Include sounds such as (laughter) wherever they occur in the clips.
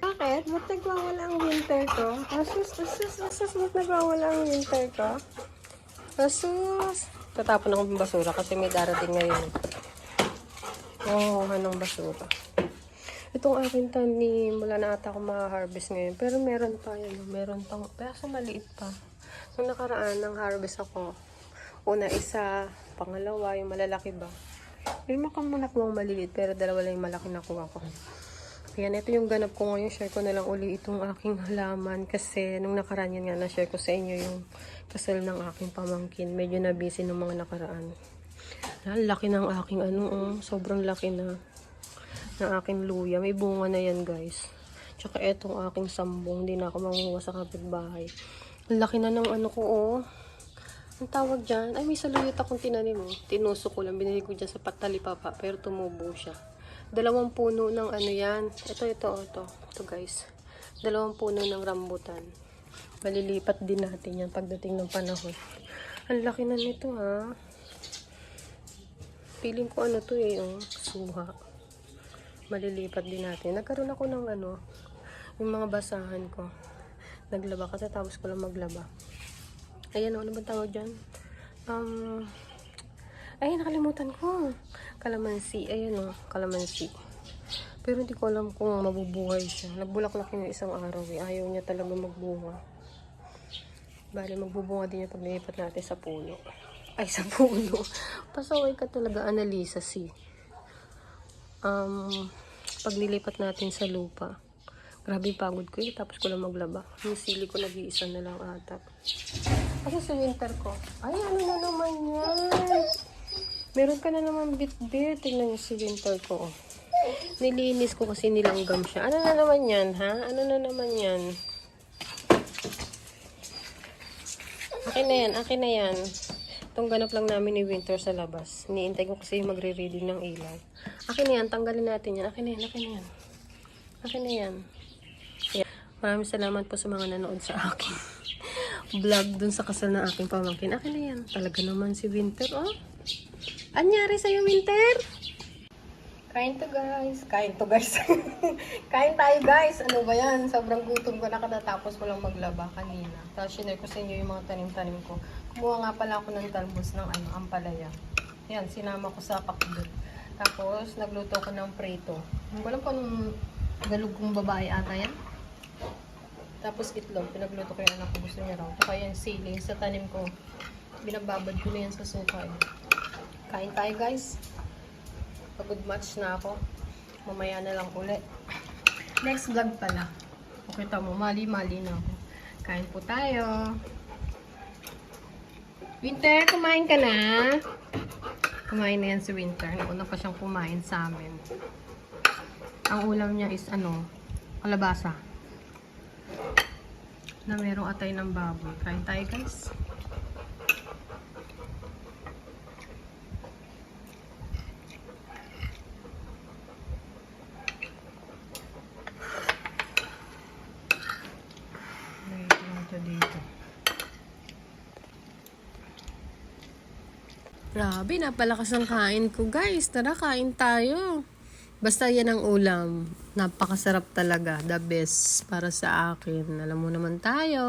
Bakit? Ba't nagwawala ang winter ko? Asus, asus, asus, ba't nagwawala ang winter ko? Asus! Tatapon ako ng basura kasi may darating ngayon. Oo, oh, anong basura. Itong aking tanim, wala na ata ako ma-harvest ngayon. Pero meron pa yun. Meron pang, pero maliit pa. Nung nakaraan, nang harvest ako. Una, isa. Pangalawa, yung malalaki ba? Yung makamunak mo maliliit, pero dalawa lang yung malaki nakuha ko. Ayan, ito yung ganap ko ngayon. Share ko na lang uli itong aking halaman. Kasi nung nakaraan yan nga, na-share ko sa inyo yung kasal ng aking pamangkin. Medyo na busy nung mga nakaraan. Ang laki ng aking ano, oh, sobrang laki na ng aking luya. May bunga na yan, guys. Tsaka etong aking sambong. Hindi na ako manguha sa kapitbahay. Ang laki na ng ano ko, oh. Ang tawag dyan, ay may saluyot akong tinanim, oh. Tinusok ko lang, binili ko dyan sa patalipapa, pero tumubo siya. Dalawang puno ng ano yan. Ito, ito, oh, ito. Ito, guys. Dalawang puno ng rambutan. Malilipat din natin yan pagdating ng panahon. Ang laki na nito, ha. Feeling ko ano to eh, oh. Suha malilipat din natin. Nagkaroon ako ng ano, yung mga basahan ko. Naglaba kasi tapos ko lang maglaba. Ayan, ano ba tawag dyan? Um, ay, nakalimutan ko. Kalamansi. Ayan o, kalamansi. Pero hindi ko alam kung mabubuhay siya. Nagbulaklak yung isang araw eh. Ayaw niya talaga magbunga. Bali, magbubunga din niya pag nilipat natin sa puno. Ay, sa puno. (laughs) Pasaway ka talaga, Annalisa, si um, pag nilipat natin sa lupa. Grabe pagod ko eh, tapos ko lang maglaba. Yung sili ko nag-iisa na lang ata. Kasi sa winter ko, ay ano na naman yan? Meron ka na naman bit-bit. Tingnan niyo si winter ko. Nilinis ko kasi nilanggam siya. Ano na naman yan, ha? Ano na naman yan? Akin na yan, akin na yan. Itong ganap lang namin ni Winter sa labas. Iniintay ko kasi magre-reading ng ilaw. Akin na yan, tanggalin natin yan. Akin na yan, akin na yan. Akin na yan. Ayan. Maraming salamat po sa mga nanood sa akin. (laughs) Vlog dun sa kasal ng aking pamangkin. Akin na yan. Talaga naman si Winter, oh. Anyari sa'yo, Winter? Kain to guys. Kain to guys. (laughs) Kain tayo guys. Ano ba yan? Sobrang gutom ko na katatapos ko lang maglaba kanina. Tapos sinare ko sa inyo yung mga tanim-tanim ko. Kumuha nga pala ako ng talbos ng ano, ampalaya. Yan, sinama ko sa pakbet. Tapos nagluto ko ng ko alam kung anong galugong babae ata yan. Tapos itlog. Pinagluto ko yung anak ko. Gusto niya raw. Tsaka yan sili sa tanim ko. Binababad ko na yan sa suka. Eh. Kain tayo guys. Pagod match na ako. Mamaya na lang ulit. Next vlog pala. Okay mo, mali-mali na ako. Kain po tayo. Winter, kumain ka na? Kumain na yan si Winter. Nauna pa siyang kumain sa amin. Ang ulam niya is ano, kalabasa. Na merong atay ng baboy. Kain tayo guys. Lagyan ko ito dito. Grabe, napalakas ang kain ko guys. Tara, kain tayo. Basta yan ang ulam. Napakasarap talaga. The best para sa akin. Alam mo naman tayo.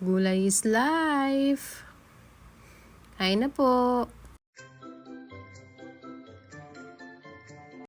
Gulay is life. Kain na po.